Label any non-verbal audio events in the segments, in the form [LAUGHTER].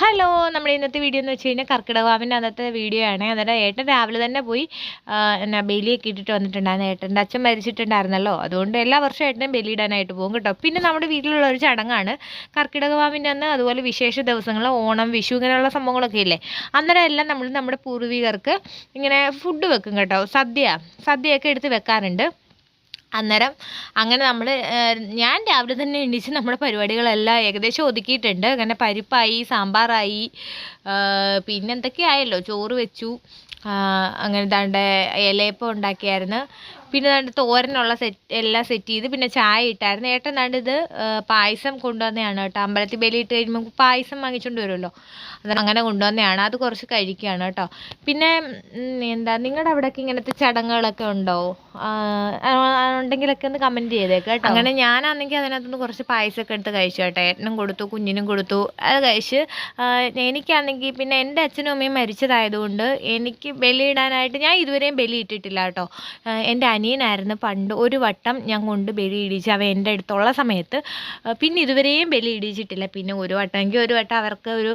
Hello നമ്മുടെ ഇന്നത്തെ video എന്ന് വെച്ച് കഴിഞ്ഞാൽ കർക്കിടകവാവിന്റെ അന്നത്തെ വീഡിയോ ആണ്. അന്നേരം ഏട്ടൻ രാവിലെ തന്നെ പോയി എന്നാ ബലിയൊക്കെ ഇട്ടിട്ട് വന്നിട്ടുണ്ടായിരുന്നു. ഏട്ടന്റെ അച്ഛൻ മരിച്ചിട്ടുണ്ടായിരുന്നല്ലോ. അതുകൊണ്ട് എല്ലാ വർഷവും ഏട്ടനും ബലിയിടാനായിട്ട് പോകും കേട്ടോ. പിന്നെ നമ്മുടെ വീട്ടിലുള്ള ഒരു ചടങ്ങാണ് കർക്കിടകവാവിന്റെ അന്ന് അതുപോലെ വിശേഷ ദിവസങ്ങൾ ഓണം വിഷു ഇങ്ങനെയുള്ള സംഭവങ്ങളൊക്കെ ഇല്ലേ? അന്നേരം എല്ലാം നമ്മൾ നമ്മുടെ പൂർവികർക്ക് ഇങ്ങനെ ഫുഡ് വെക്കും കേട്ടോ. സദ്യ സദ്യയൊക്കെ എടുത്ത് വെക്കാറുണ്ട്. അന്നേരം അങ്ങനെ നമ്മൾ ഞാൻ രാവിലെ തന്നെ എണീച്ച് നമ്മുടെ പരിപാടികളെല്ലാം ഏകദേശം ഒതുക്കിയിട്ടുണ്ട്. അങ്ങനെ പരിപ്പായി സാമ്പാറായി പിന്നെ എന്തൊക്കെയായല്ലോ ചോറ് വെച്ചു. അങ്ങനെ ദാണ്ട് ഇലയപ്പം ഉണ്ടാക്കിയായിരുന്നു. പിന്നെ ദാണ്ട് തോരനുള്ള സെറ്റ് എല്ലാം സെറ്റ് ചെയ്ത് പിന്നെ ചായ ഇട്ടായിരുന്നു. ഏട്ടൻ ദാണ്ട് ഇത് പായസം കൊണ്ടുവന്നതാണ് കേട്ടോ. അമ്പലത്തിൽ ബലി ഇട്ട് കഴിയുമ്പോൾ പായസം വാങ്ങിച്ചുകൊണ്ട് വരുമല്ലോ അത് അങ്ങനെ കൊണ്ടുവന്നതാണ് അത് കുറച്ച് കഴിക്കുകയാണ് കേട്ടോ. പിന്നെ എന്താ നിങ്ങളുടെ അവിടെയൊക്കെ ഇങ്ങനത്തെ ചടങ്ങുകളൊക്കെ ഉണ്ടോ? ഉണ്ടെങ്കിലൊക്കെ ഒന്ന് കമന്റ് ചെയ്തേക്ക് കേട്ടോ. അങ്ങനെ ഞാനാണെങ്കിൽ അതിനകത്തുനിന്ന് കുറച്ച് പായസമൊക്കെ എടുത്ത് കഴിച്ചു കേട്ടോ. ഏട്ടനും കൊടുത്തു കുഞ്ഞിനും കൊടുത്തു അത് കഴിച്ച്. എനിക്കാണെങ്കിൽ പിന്നെ എന്റെ അച്ഛനും അമ്മയും മരിച്ചതായതുകൊണ്ട് എനിക്ക് ബലിയിടാനായിട്ട് ഞാൻ ഇതുവരെയും ബലി ഇട്ടിട്ടില്ല കേട്ടോ എന്റെ അനിയനായിരുന്നു പണ്ട് ഒരു വട്ടം ഞാൻ കൊണ്ട് ബലി ഇടിച്ച് അവൻ എന്റെ അടുത്തുള്ള സമയത്ത് പിന്നെ ഇതുവരെയും ബലി ഇടിച്ചിട്ടില്ല പിന്നെ ഒരു വട്ടമെങ്കിൽ ഒരു വട്ടം അവർക്ക് ഒരു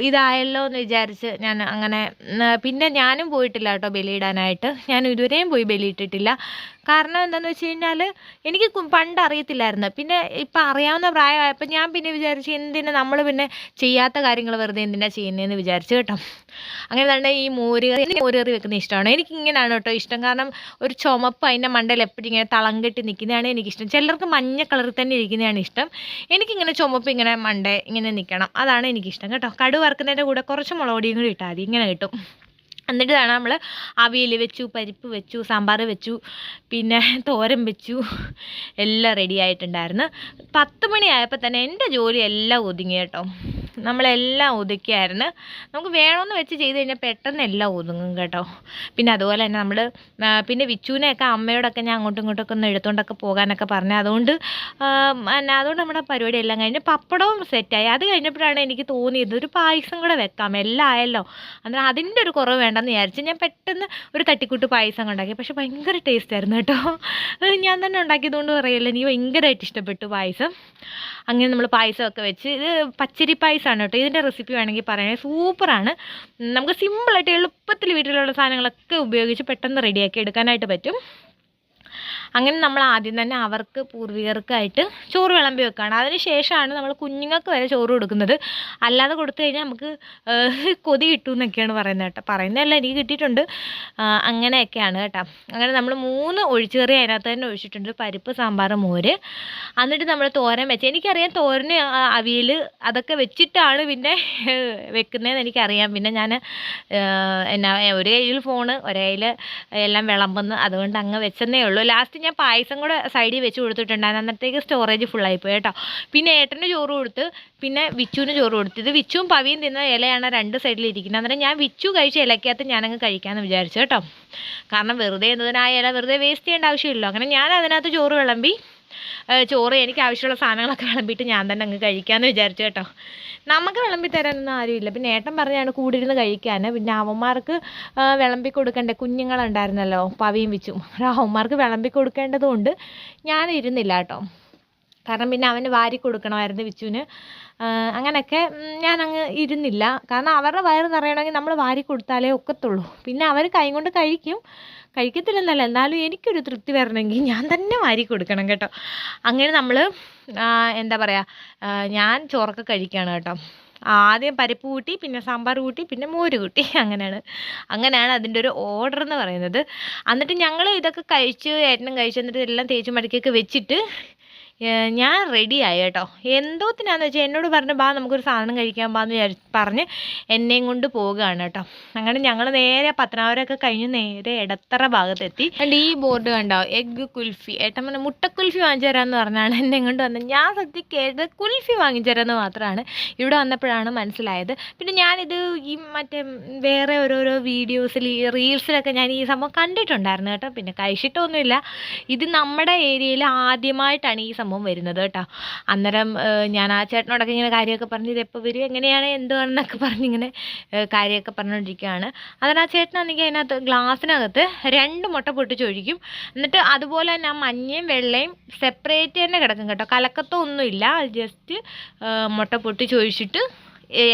ഇതായല്ലോ എന്ന് വിചാരിച്ച് ഞാൻ അങ്ങനെ പിന്നെ ഞാനും പോയിട്ടില്ല കേട്ടോ ബലിയിടാനായിട്ട് ഞാൻ ഇതുവരെയും പോയി ബലിയിട്ടിട്ടില്ല കാരണം എന്താണെന്ന് വെച്ച് കഴിഞ്ഞാൽ എനിക്ക് പണ്ട് അറിയത്തില്ലായിരുന്നു. പിന്നെ ഇപ്പം അറിയാവുന്ന പ്രായമായപ്പോൾ ഞാൻ പിന്നെ വിചാരിച്ചു എന്തിനാ നമ്മൾ പിന്നെ ചെയ്യാത്ത കാര്യങ്ങൾ വെറുതെ എന്തിനാ ചെയ്യുന്നതെന്ന് വിചാരിച്ചു കേട്ടോ. അങ്ങനെ തന്നെ ഈ മോരുകറി മോരുകറി വെക്കുന്ന ഇഷ്ടമാണ്. എനിക്ക് ഇങ്ങനെയാണ് കേട്ടോ ഇഷ്ടം. കാരണം ഒരു ചുമപ്പ് അതിന്റെ മണ്ടയിൽ എപ്പോഴും ഇങ്ങനെ തളം കെട്ടി നിൽക്കുന്നതാണ് എനിക്കിഷ്ടം. ചിലർക്ക് മഞ്ഞ കളറിൽ തന്നെ ഇരിക്കുന്നതാണ് ഇഷ്ടം. എനിക്കിങ്ങനെ ചുമപ്പ് ഇങ്ങനെ മണ്ട ഇങ്ങനെ നിൽക്കണം അതാണ് എനിക്കിഷ്ടം കേട്ടോ. കടു വറുക്കുന്നതിന്റെ കൂടെ കുറച്ച് മുളക് പൊടിയും കൂടി ഇട്ടാൽ മതി. ഇങ്ങനെ കിട്ടും. എന്നിട്ടാണ് നമ്മൾ അവിയൽ വെച്ചു പരിപ്പ് വെച്ചു സാമ്പാർ വെച്ചു പിന്നെ തോരൻ വെച്ചു എല്ലാം റെഡി ആയിട്ടുണ്ടായിരുന്നു. പത്ത് മണിയായപ്പോൾ തന്നെ എന്റെ ജോലി എല്ലാം ഒതുങ്ങി കേട്ടോ. നമ്മളെല്ലാം ഒതുക്കിയായിരുന്നു. നമുക്ക് വേണമെന്ന് വെച്ച് ചെയ്ത് കഴിഞ്ഞാൽ പെട്ടെന്ന് എല്ലാം ഒതുങ്ങും കേട്ടോ. പിന്നെ അതുപോലെ തന്നെ നമ്മൾ പിന്നെ വിച്ചുവിനെയൊക്കെ അമ്മയോടൊക്കെ ഞാൻ അങ്ങോട്ടും ഇങ്ങോട്ടൊക്കെ ഒന്ന് എടുത്തുകൊണ്ടൊക്കെ പോകാനൊക്കെ പറഞ്ഞു അതുകൊണ്ട് അതുകൊണ്ട് നമ്മുടെ പരിപാടി എല്ലാം കഴിഞ്ഞ് പപ്പടവും സെറ്റായി. അത് കഴിഞ്ഞപ്പോഴാണ് എനിക്ക് തോന്നിയത് ഒരു പായസം കൂടെ വെക്കാം. എല്ലാം ആയല്ലോ. അന്നേരം അതിന്റെ ഒരു കുറവ് വേണ്ടെന്ന് വിചാരിച്ച് ഞാൻ പെട്ടെന്ന് ഒരു തട്ടിക്കൂട്ട് പായസം ഉണ്ടാക്കി പക്ഷെ ഭയങ്കര ടേസ്റ്റ് ആയിരുന്നു കേട്ടോ. ഞാൻ തന്നെ ഉണ്ടാക്കിയതുകൊണ്ട് പറയല്ലോ എനിക്ക് ഭയങ്കരമായിട്ട് ഇഷ്ടപ്പെട്ടു പായസം. അങ്ങനെ നമ്മൾ പായസമൊക്കെ വെച്ച് ഇത് പച്ചരി പായസമാണ് കേട്ടോ. ഇതിന്റെ റെസിപ്പി വേണമെങ്കിൽ പറയണേ സൂപ്പറാണ്. നമുക്ക് സിമ്പിളായിട്ട് എളുപ്പത്തിൽ വീട്ടിലുള്ള സാധനങ്ങളൊക്കെ ഉപയോഗിച്ച് പെട്ടെന്ന് റെഡിയാക്കി എടുക്കാനായിട്ട് പറ്റും. അങ്ങനെ നമ്മൾ ആദ്യം തന്നെ അവർക്ക് പൂർവികർക്കായിട്ട് ചോറ് വിളമ്പി വെക്കുകയാണ് അതിന് ശേഷമാണ് നമ്മൾ കുഞ്ഞുങ്ങൾക്ക് വരെ ചോറ് കൊടുക്കുന്നത്. അല്ലാതെ കൊടുത്തു കഴിഞ്ഞാൽ നമുക്ക് കൊതി കിട്ടും എന്നൊക്കെയാണ് പറയുന്നത് കേട്ടോ. പറയുന്നതല്ല എനിക്ക് കിട്ടിയിട്ടുണ്ട്. അങ്ങനെയൊക്കെയാണ് കേട്ടോ. അങ്ങനെ നമ്മൾ മൂന്ന് ഒഴിച്ചുകറി അതിനകത്ത് തന്നെ ഒഴിച്ചിട്ടുണ്ട്. പരിപ്പ് സാമ്പാർ മോര്. എന്നിട്ട് നമ്മൾ തോരൻ വെച്ച്. എനിക്കറിയാം തോരന് അവിയൽ അതൊക്കെ വെച്ചിട്ടാണ് പിന്നെ വെക്കുന്നതെന്ന് എനിക്കറിയാം. പിന്നെ ഞാൻ എന്നാ ഒരു കയ്യിൽ ഫോണ് ഒരു കയ്യിൽ എല്ലാം വിളമ്പുന്നു അതുകൊണ്ട് അങ്ങ് വെച്ചെന്നേ ഉള്ളൂ. ലാസ്റ്റ് ഞാൻ പായസം കൂടെ സൈഡിൽ വെച്ച് കൊടുത്തിട്ടുണ്ടായിരുന്നു. അന്നത്തേക്ക് സ്റ്റോറേജ് ഫുള്ളായിപ്പോയി കേട്ടോ. പിന്നെ ഏട്ടന് ചോറ് കൊടുത്ത് പിന്നെ വിച്ചുവിന് ചോറ് കൊടുത്തു. ഇത് വിച്ചുവും പവിയും തിന്ന ഇലയാണ് രണ്ട് സൈഡിൽ ഇരിക്കുന്നത്. അന്നേരം ഞാൻ വിച്ചു കഴിച്ച ഇലക്കകത്ത് ഞാനങ്ങ് കഴിക്കാമെന്ന് വിചാരിച്ചു കേട്ടോ. കാരണം വെറുതെ എന്നതിനായ ഇല വെറുതെ വേസ്റ്റ് ചെയ്യേണ്ട ആവശ്യമില്ലല്ലോ. അങ്ങനെ ഞാൻ അതിനകത്ത് ചോറ് വിളമ്പി ചോറ് എനിക്ക് ആവശ്യമുള്ള സാധനങ്ങളൊക്കെ വിളമ്പിയിട്ട് ഞാൻ തന്നെ അങ്ങ് കഴിക്കാമെന്ന് വിചാരിച്ചു കേട്ടോ. നമുക്ക് വിളമ്പി തരാനൊന്നും ആരുമില്ല. പിന്നെ ഏട്ടൻ പറഞ്ഞാണ് കൂടി ഇരുന്ന് കഴിക്കാൻ പിന്നെ അവന്മാർക്ക് വിളമ്പി കൊടുക്കണ്ടേ? കുഞ്ഞുങ്ങളുണ്ടായിരുന്നല്ലോ പവിയും വെച്ചും. അവന്മാർക്ക് വിളമ്പി കൊടുക്കേണ്ടതുകൊണ്ട് ഞാൻ ഇരുന്നില്ല കേട്ടോ. കാരണം പിന്നെ അവന് വാരി കൊടുക്കണമായിരുന്നു വിച്ചുവിന്. അങ്ങനെയൊക്കെ ഞാനങ്ങ് ഇരുന്നില്ല. കാരണം അവരുടെ വയറ് നിറയണമെങ്കിൽ നമ്മൾ വാരി കൊടുത്താലേ ഒക്കത്തുള്ളൂ. പിന്നെ അവർ കൈ കൊണ്ട് കഴിക്കും. കഴിക്കത്തില്ലെന്നല്ല എന്നാലും എനിക്കൊരു തൃപ്തി വരണമെങ്കിൽ ഞാൻ തന്നെ വാരി കൊടുക്കണം കേട്ടോ. അങ്ങനെ നമ്മൾ എന്താ പറയുക ഞാൻ ചോറൊക്കെ കഴിക്കുകയാണ് കേട്ടോ. ആദ്യം പരിപ്പ് കൂട്ടി പിന്നെ സാമ്പാർ കൂട്ടി പിന്നെ മോര് കൂട്ടി. [LAUGHS] അങ്ങനെയാണ്. അങ്ങനെയാണ് അതിന്റെ ഒരു ഓർഡർ എന്ന് പറയുന്നത്. എന്നിട്ട് ഞങ്ങൾ ഇതൊക്കെ കഴിച്ച് ഏട്ടനും കഴിച്ച് എന്നിട്ട് എല്ലാം തേച്ച് മടക്കിയൊക്കെ വെച്ചിട്ട് ഞാൻ റെഡി റെഡിയായി കേട്ടോ. എന്തോത്തിനാന്ന് വെച്ചാൽ എന്നോട് പറഞ്ഞു ബാ നമുക്കൊരു സാധനം കഴിക്കാൻ ബാന്ന് വിചാരി പറഞ്ഞ് എന്നെയും കൊണ്ട് പോവുകയാണ് കേട്ടോ. അങ്ങനെ ഞങ്ങൾ നേരെ പത്തനാപുരമൊക്കെ കഴിഞ്ഞ് നേരെ ഇടത്തറ ഭാഗത്തെത്തി. and ഈ ബോർഡ് കണ്ടോ എഗ്ഗ് കുൽഫി. ഏട്ടൻ പറഞ്ഞ മുട്ട കുൽഫി വാങ്ങിച്ചു തരാമെന്ന് പറഞ്ഞാണ് എന്നെ കൊണ്ട് വന്നത്. ഞാൻ സത്യം കേട്ടത് കുൽഫി വാങ്ങിച്ചു തരാമെന്ന് മാത്രമാണ് ഇവിടെ വന്നപ്പോഴാണ് മനസ്സിലായത്. പിന്നെ ഞാനിത് ഈ മറ്റേ വേറെ ഓരോരോ വീഡിയോസിൽ റീൽസിലൊക്കെ ഞാൻ ഈ സംഭവം കണ്ടിട്ടുണ്ടായിരുന്നു കേട്ടോ. പിന്നെ കഴിച്ചിട്ടൊന്നുമില്ല. ഇത് നമ്മുടെ ഏരിയയിൽ ആദ്യമായിട്ടാണ് ഈ സംഭവം വരുന്നത് കേട്ടോ. അന്നേരം ഞാൻ ആ ചേട്ടനോടൊക്കെ ഇങ്ങനെ കാര്യമൊക്കെ പറഞ്ഞ് ഇത് എപ്പോൾ വരും എങ്ങനെയാണ് എന്തുവാണെന്നൊക്കെ പറഞ്ഞിങ്ങനെ ഇങ്ങനെ കാര്യമൊക്കെ പറഞ്ഞുകൊണ്ടിരിക്കുകയാണ് അതിന് ആ ചേട്ടനാണെങ്കിൽ അതിനകത്ത് ഗ്ലാസ്സിനകത്ത് രണ്ട് മുട്ട പൊട്ടിച്ചൊഴിക്കും. എന്നിട്ട് അതുപോലെ തന്നെ ആ മഞ്ഞയും വെള്ളയും സെപ്പറേറ്റ് തന്നെ കിടക്കും കേട്ടോ. കലക്കത്തൊന്നുമില്ല. ജസ്റ്റ് മുട്ട പൊട്ടിച്ചൊഴിച്ചിട്ട്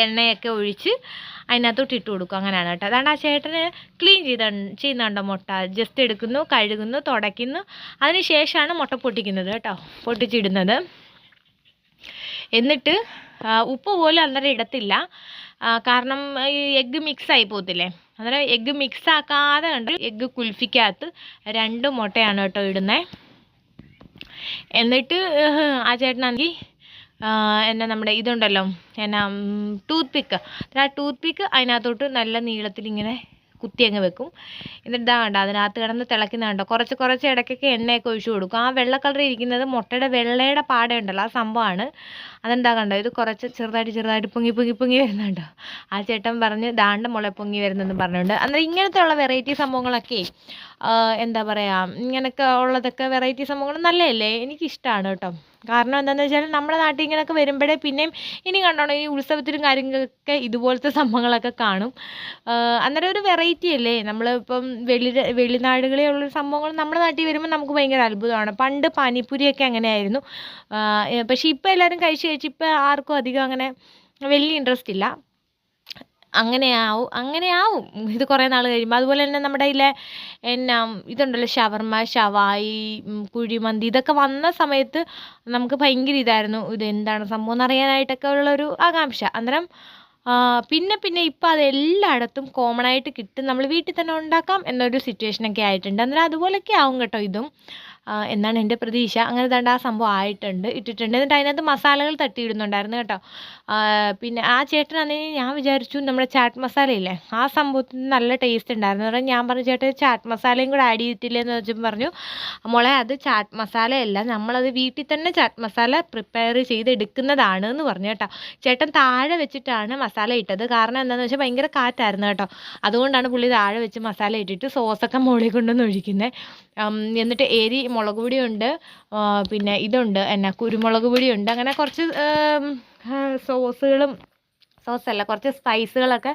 എണ്ണയൊക്കെ ഒഴിച്ച് അതിനകത്തോട്ട് ഇട്ട് കൊടുക്കും. അങ്ങനെയാണ് കേട്ടോ. അതാണ് ആ ചേട്ടന് ക്ലീൻ ചെയ്ത ചെയ്യുന്നുണ്ടോ മുട്ട. ജസ്റ്റ് എടുക്കുന്നു കഴുകുന്നു തുടയ്ക്കുന്നു. അതിന് ശേഷമാണ് മുട്ട പൊട്ടിക്കുന്നത് കേട്ടോ. പൊട്ടിച്ചിടുന്നത്. എന്നിട്ട് ഉപ്പ് പോലും അന്നേരം ഇടത്തില്ല. കാരണം ഈ എഗ്ഗ് മിക്സ് ആയി പോകത്തില്ലേ? അന്നേരം എഗ്ഗ് മിക്സ് ആക്കാതെ കണ്ട് എഗ്ഗ് കുൽഫിക്കകത്ത് രണ്ട് മുട്ടയാണ് കേട്ടോ ഇടുന്നത് എന്നിട്ട് ആ ചേട്ടനാണെങ്കിൽ എന്നാ നമ്മുടെ ഇതുണ്ടല്ലോ എന്നാ ടൂത്ത് പിക്ക് ആ ടൂത്ത് പിക്ക് അതിനകത്തോട്ട് നല്ല നീളത്തിൽ ഇങ്ങനെ കുത്തി അങ്ങ് വെക്കും. എന്നിട്ട് ഇതാ കണ്ടോ അതിനകത്ത് കിടന്ന് തിളയ്ക്കുന്ന കണ്ടോ കുറച്ച് കുറച്ച് ഇടയ്ക്കൊക്കെ എണ്ണയൊക്കെ ഒഴിച്ചു കൊടുക്കും. ആ വെള്ള കളർ ഇരിക്കുന്നത് മുട്ടയുടെ വെള്ളയുടെ പാടേ ഉണ്ടല്ലോ ആ സംഭവമാണ്. അതെന്താ കണ്ടോ ഇത് കുറച്ച് ചെറുതായിട്ട് ചെറുതായിട്ട് പൊങ്ങി പൊങ്ങി പൊങ്ങി വരുന്നുണ്ടോ. ആ ചേട്ടൻ പറഞ്ഞ് ദാണ്ട മുള പൊങ്ങി വരുന്നെന്ന് പറഞ്ഞുകൊണ്ട്. അന്നേരം ഇങ്ങനത്തെ ഉള്ള വെറൈറ്റി സംഭവങ്ങളൊക്കെ എന്താ പറയുക ഇങ്ങനെയൊക്കെ ഉള്ളതൊക്കെ വെറൈറ്റി സംഭവങ്ങൾ നല്ലതല്ലേ? എനിക്കിഷ്ടമാണ് കേട്ടോ. കാരണം എന്താണെന്ന് വെച്ചാൽ നമ്മുടെ നാട്ടിൽ ഇങ്ങനെയൊക്കെ വരുമ്പോഴേ പിന്നെയും ഇനി കണ്ടോണം ഈ ഉത്സവത്തിനും കാര്യങ്ങളൊക്കെ ഇതുപോലത്തെ [LAUGHS] സംഭവങ്ങളൊക്കെ കാണും. അന്നേരം ഒരു വെറൈറ്റി അല്ലേ? നമ്മളിപ്പം വെളി വെളിനാടുകളിൽ ഉള്ള സംഭവങ്ങൾ നമ്മുടെ നാട്ടിൽ വരുമ്പോൾ നമുക്ക് ഭയങ്കര അത്ഭുതമാണ്. പണ്ട് പാനിപ്പൂരിയൊക്കെ അങ്ങനെയായിരുന്നു. പക്ഷേ ഇപ്പോൾ എല്ലാവരും കഴിച്ച് കഴിച്ച് ഇപ്പോൾ ആർക്കും അധികം അങ്ങനെ വലിയ ഇൻട്രസ്റ്റ് ഇല്ല. അങ്ങനെ ആവും അങ്ങനെ ആവും. ഇത് കുറേ നാൾ കഴിയുമ്പോൾ അതുപോലെ തന്നെ നമ്മുടെ ഇതിലെ എന്നാ ഇതുണ്ടല്ലോ ഷവർമ ഷവായി കുഴിമന്തി ഇതൊക്കെ വന്ന സമയത്ത് നമുക്ക് ഭയങ്കര ഇതായിരുന്നു. ഇത് എന്താണ് സംഭവം എന്നറിയാനായിട്ടൊക്കെ ഉള്ളൊരു ആകാംക്ഷ. അന്നേരം പിന്നെ പിന്നെ ഇപ്പം അത് എല്ലായിടത്തും കോമൺ ആയിട്ട് കിട്ടും. നമ്മൾ വീട്ടിൽ തന്നെ ഉണ്ടാക്കാം എന്നൊരു സിറ്റുവേഷനൊക്കെ ആയിട്ടുണ്ട്. അന്നേരം അതുപോലെയൊക്കെ ആവും കേട്ടോ ഇതും. എന്നാണ് എന്റെ പ്രതീക്ഷ. അങ്ങനെ ദാണ്ട് ആ സംഭവം ആയിട്ടുണ്ട് ഇട്ടിട്ടുണ്ട്. എന്നിട്ട് അതിനകത്ത് മസാലകൾ തട്ടിയിടുന്നുണ്ടായിരുന്നു കേട്ടോ. പിന്നെ ആ ചേട്ടനാണെങ്കിൽ ഞാൻ വിചാരിച്ചു നമ്മുടെ ചാറ്റ് മസാലയില്ലേ? ആ സംഭവത്തിന് നല്ല ടേസ്റ്റ് ഉണ്ടായിരുന്നു. പറഞ്ഞാൽ ഞാൻ പറഞ്ഞു ചേട്ടൻ ചാറ്റ് മസാലയും കൂടെ ആഡ് ചെയ്തിട്ടില്ലേ എന്ന് വെച്ചപ്പോൾ പറഞ്ഞു മോളെ അത് ചാറ്റ് മസാലയല്ല. നമ്മളത് വീട്ടിൽ തന്നെ ചാറ്റ് മസാല പ്രിപ്പയർ ചെയ്തെടുക്കുന്നതാണ് എന്ന് പറഞ്ഞു കേട്ടോ. ചേട്ടൻ താഴെ വെച്ചിട്ടാണ് മസാല ഇട്ടത്. കാരണം എന്താണെന്ന് വെച്ചാൽ ഭയങ്കര കാറ്റായിരുന്നു കേട്ടോ. അതുകൊണ്ടാണ് പുള്ളി താഴെ വെച്ച് മസാല ഇട്ടിട്ട് സോസൊക്കെ മുകളിൽ കൊണ്ടുവന്ന് ഒഴിക്കുന്നത് എന്നിട്ട് എരി മുളക് പൊടിയുണ്ട് പിന്നെ ഇതുണ്ട് എന്നാ കുരുമുളക് പൊടിയുണ്ട്. അങ്ങനെ കുറച്ച് ഉം, ആ, അല്ല കുറച്ച് സ്പൈസുകളൊക്കെ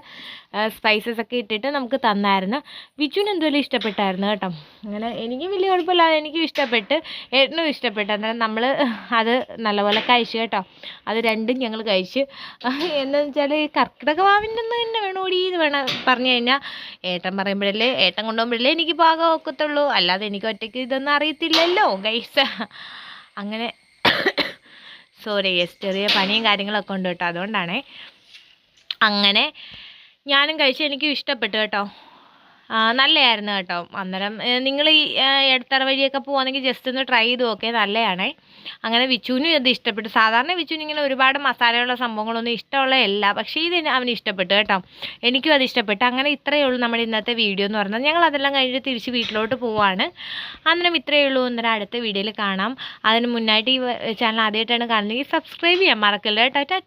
സ്പൈസസ് ഒക്കെ ഇട്ടിട്ട് നമുക്ക് തന്നായിരുന്നു. വിച്ചുവിന് എന്തുവല്ല ഇഷ്ടപ്പെട്ടായിരുന്നു കേട്ടോ? അങ്ങനെ എനിക്ക് വലിയ കുഴപ്പമില്ലാതെ എനിക്കും ഇഷ്ടപ്പെട്ട് ഏട്ടനും ഇഷ്ടപ്പെട്ടു. അന്നേരം നമ്മൾ അത് നല്ലപോലെ കഴിച്ചു കേട്ടോ. അത് രണ്ടും ഞങ്ങൾ കഴിച്ച്. എന്താണെന്ന് വെച്ചാൽ കർക്കിടക വാവിന്റെ ഒന്ന് തന്നെ വേണം ഓടി എന്ന് വേണം പറഞ്ഞു കഴിഞ്ഞാൽ ഏട്ടൻ പറയുമ്പോഴല്ലേ ഏട്ടൻ കൊണ്ടുപോകുമ്പോഴല്ലേ എനിക്ക് പാകം ഒക്കത്തുള്ളൂ. അല്ലാതെ എനിക്ക് ഒറ്റയ്ക്ക് ഇതൊന്നും അറിയത്തില്ലല്ലോ ഗൈസ് അങ്ങനെ സോറി യെസ് ചെറിയ കാര്യങ്ങളൊക്കെ ഉണ്ട് കേട്ടോ. അതുകൊണ്ടാണേ അങ്ങനെ ഞാനും കഴിച്ചു എനിക്ക് ഇഷ്ടപ്പെട്ടു കേട്ടോ. നല്ലതായിരുന്നു കേട്ടോ. അന്നേരം നിങ്ങൾ ഈ ഇടത്തറ വഴിയൊക്കെ പോവാണെങ്കിൽ ജസ്റ്റ് ഒന്ന് ട്രൈ ചെയ്ത് നോക്കേ നല്ലതാണേ അങ്ങനെ വിച്ചുവിനും ഇത് ഇഷ്ടപ്പെട്ടു. സാധാരണ വിച്ചുവിന് ഇങ്ങനെ ഒരുപാട് മസാലയുള്ള സംഭവങ്ങളൊന്നും ഇഷ്ടമുള്ളതല്ല പക്ഷേ ഇത് അവന് ഇഷ്ടപ്പെട്ടു കേട്ടോ. എനിക്കും അത് ഇഷ്ടപ്പെട്ടു. അങ്ങനെ ഇത്രയേ ഉള്ളൂ നമ്മുടെ ഇന്നത്തെ വീഡിയോ എന്ന് പറഞ്ഞാൽ. ഞങ്ങൾ അതെല്ലാം കഴിഞ്ഞ് തിരിച്ച് വീട്ടിലോട്ട് പോവാണ്. അന്നേരം ഇത്രയേ ഉള്ളൂ. അന്നേരം അടുത്ത വീഡിയോയിൽ കാണാം. അതിന് മുന്നായിട്ട് ഈ ചാനൽ ആദ്യമായിട്ടാണ് കാണുന്നതെങ്കിൽ സബ്സ്ക്രൈബ് ചെയ്യാൻ മറക്കല്ല കേട്ടോ.